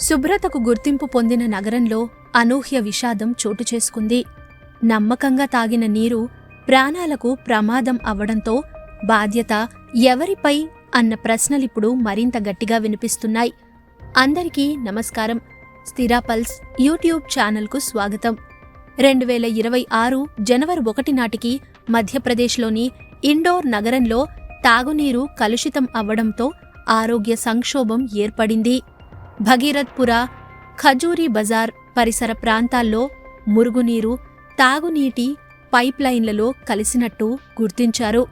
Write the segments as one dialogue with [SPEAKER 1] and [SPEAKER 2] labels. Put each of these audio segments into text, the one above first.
[SPEAKER 1] శుభ్రతకు గుర్తింపు పొందిన నగరంలో అనూహ్య విషాదం చోటు చేసుకుంది. నమ్మకంగా తాగిన నీరు ప్రాణాలకు ప్రమాదం అవ్వడంతో బాధ్యత ఎవరిపై అన్న ప్రశ్నలిప్పుడు మరింత గట్టిగా వినిపిస్తున్నాయి. అందరికీ నమస్కారం. స్థిరాపల్స్ యూట్యూబ్ ఛానల్కు స్వాగతం. రెండు వేల ఇరవై ఆరు జనవరి ఒకటి నాటికి మధ్యప్రదేశ్లోని ఇండోర్ నగరంలో తాగునీరు కలుషితం అవ్వడంతో ఆరోగ్య సంక్షోభం ఏర్పడింది. భగీరథ్పుర ఖజూరీ బజార్ పరిసర ప్రాంతాల్లో మురుగునీరు తాగునీటి పైప్లైన్లలో కలిసినట్టు గుర్తించారు.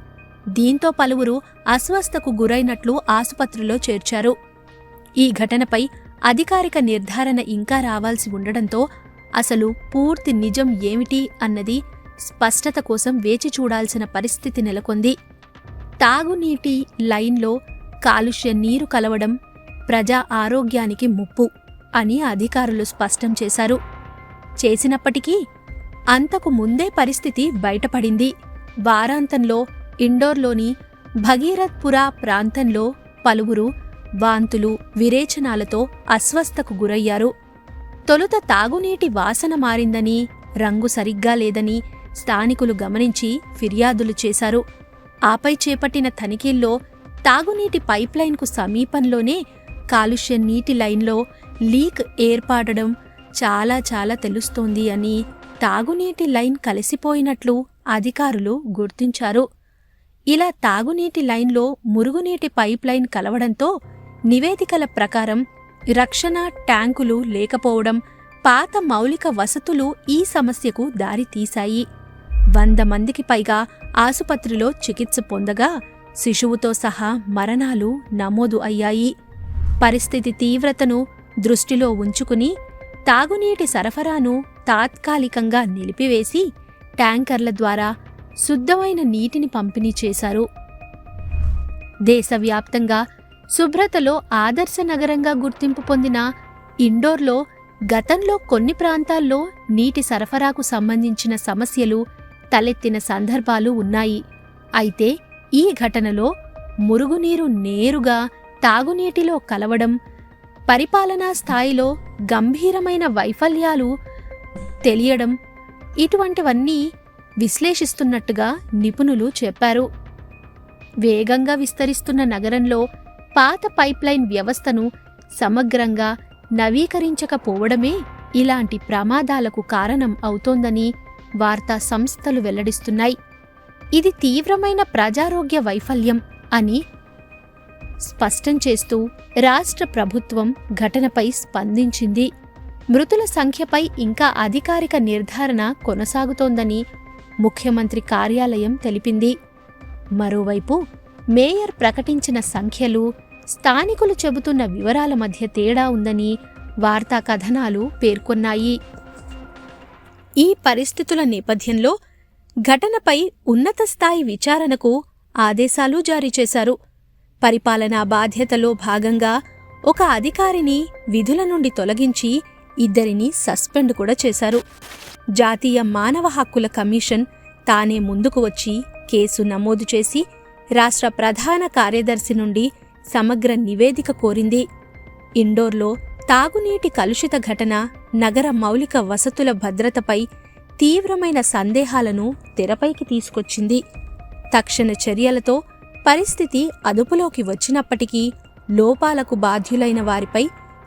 [SPEAKER 1] దీంతో పలువురు అస్వస్థకు గురైనట్లు ఆసుపత్రిలో చేర్చారు. ఈ ఘటనపై అధికారిక నిర్ధారణ ఇంకా రావాల్సి ఉండడంతో అసలు పూర్తి నిజం ఏమిటి అన్నది స్పష్టత కోసం వేచి చూడాల్సిన పరిస్థితి నెలకొంది. తాగునీటి లైన్లో కాలుష్య నీరు కలవడం ప్రజా ఆరోగ్యానికి ముప్పు అని అధికారులు స్పష్టం చేశారు. చేసినప్పటికీ అంతకు ముందే పరిస్థితి బయటపడింది. వారాంతంలో ఇండోర్లోని భగీరథ్పుర ప్రాంతంలో పలువురు వాంతులు విరేచనాలతో అస్వస్థకు గురయ్యారు. తొలుత తాగునీటి వాసన మారిందని రంగు సరిగ్గా లేదని స్థానికులు గమనించి ఫిర్యాదులు చేశారు. ఆపై చేపట్టిన తనిఖీల్లో తాగునీటి పైప్లైన్కు సమీపంలోనే కాలుష్య నీటి లైన్లో లీక్ ఏర్పడడం చాలా చాలా తెలుస్తోంది అని తాగునీటి లైన్ కలిసిపోయినట్లు అధికారులు గుర్తించారు. ఇలా తాగునీటి లైన్లో మురుగునీటి పైప్లైన్ కలవడంతో నివేదికల ప్రకారం రక్షణ ట్యాంకులు లేకపోవడం పాత మౌలిక వసతులు ఈ సమస్యకు దారితీశాయి. వంద మందికి పైగా ఆసుపత్రిలో చికిత్స పొందగా శిశువుతో సహా మరణాలు నమోదు అయ్యాయి. పరిస్థితి తీవ్రతను దృష్టిలో ఉంచుకుని తాగునీటి సరఫరాను తాత్కాలికంగా నిలిపివేసి ట్యాంకర్ల ద్వారా శుద్ధమైన నీటిని పంపిణీ చేశారు. దేశవ్యాప్తంగా శుభ్రతలో ఆదర్శ నగరంగా గుర్తింపు పొందిన ఇండోర్లో గతంలో కొన్ని ప్రాంతాల్లో నీటి సరఫరాకు సంబంధించిన సమస్యలు తలెత్తిన సందర్భాలు ఉన్నాయి. అయితే ఈ ఘటనలో మురుగునీరు నేరుగా తాగునీటిలో కలవడం పరిపాలనా స్థాయిలో గంభీరమైన వైఫల్యాలు తెలియడం ఇటువంటివన్నీ విశ్లేషిస్తున్నట్టుగా నిపుణులు చెప్పారు. వేగంగా విస్తరిస్తున్న నగరంలో పాత పైప్లైన్ వ్యవస్థను సమగ్రంగా నవీకరించకపోవడమే ఇలాంటి ప్రమాదాలకు కారణం అవుతోందని వార్తా సంస్థలు వెల్లడిస్తున్నాయి. ఇది తీవ్రమైన ప్రజారోగ్య వైఫల్యం అని స్పష్టం చేస్తూ రాష్ట్ర ప్రభుత్వం ఘటనపై స్పందించింది. మృతుల సంఖ్యపై ఇంకా అధికారిక నిర్ధారణ కొనసాగుతోందని ముఖ్యమంత్రి కార్యాలయం తెలిపింది. మరోవైపు మేయర్ ప్రకటించిన సంఖ్యలు స్థానికులు చెబుతున్న వివరాల మధ్య తేడా ఉందని వార్తా కథనాలు పేర్కొన్నాయి. ఈ పరిస్థితుల నేపథ్యంలో ఘటనపై ఉన్నత స్థాయి విచారణకు ఆదేశాలు జారీ చేశారు. పరిపాలనా బాధ్యతలో భాగంగా ఒక అధికారిని విధుల నుండి తొలగించి ఇద్దరిని సస్పెండ్ కూడా చేశారు. జాతీయ మానవ హక్కుల కమిషన్ తానే ముందుకు వచ్చి కేసు నమోదు చేసి రాష్ట్ర ప్రధాన కార్యదర్శి నుండి సమగ్ర నివేదిక కోరింది. ఇండోర్లో తాగునీటి కలుషిత ఘటన నగర మౌలిక వసతుల భద్రతపై తీవ్రమైన సందేహాలను తెరపైకి తీసుకొచ్చింది. తక్షణ చర్యలతో పరిస్థితి అదుపులోకి వచ్చినప్పటికీ లోపాలకు బాధ్యులైన వారిపై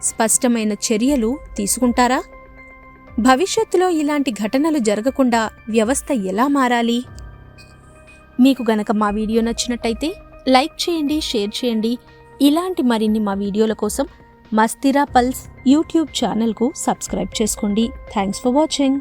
[SPEAKER 1] స్పష్టమైన చర్యలు తీసుకుంటారా? భవిష్యత్తులో ఇలాంటి ఘటనలు జరగకుండా వ్యవస్థ ఎలా మారాలి? మీకు గనక మా వీడియో నచ్చినట్టయితే లైక్ చేయండి షేర్ చేయండి. ఇలాంటి మరిన్ని మా వీడియోల కోసం మస్తిరా పల్స్ యూట్యూబ్ ఛానల్కు సబ్స్క్రైబ్ చేసుకోండి. Thanks for watching.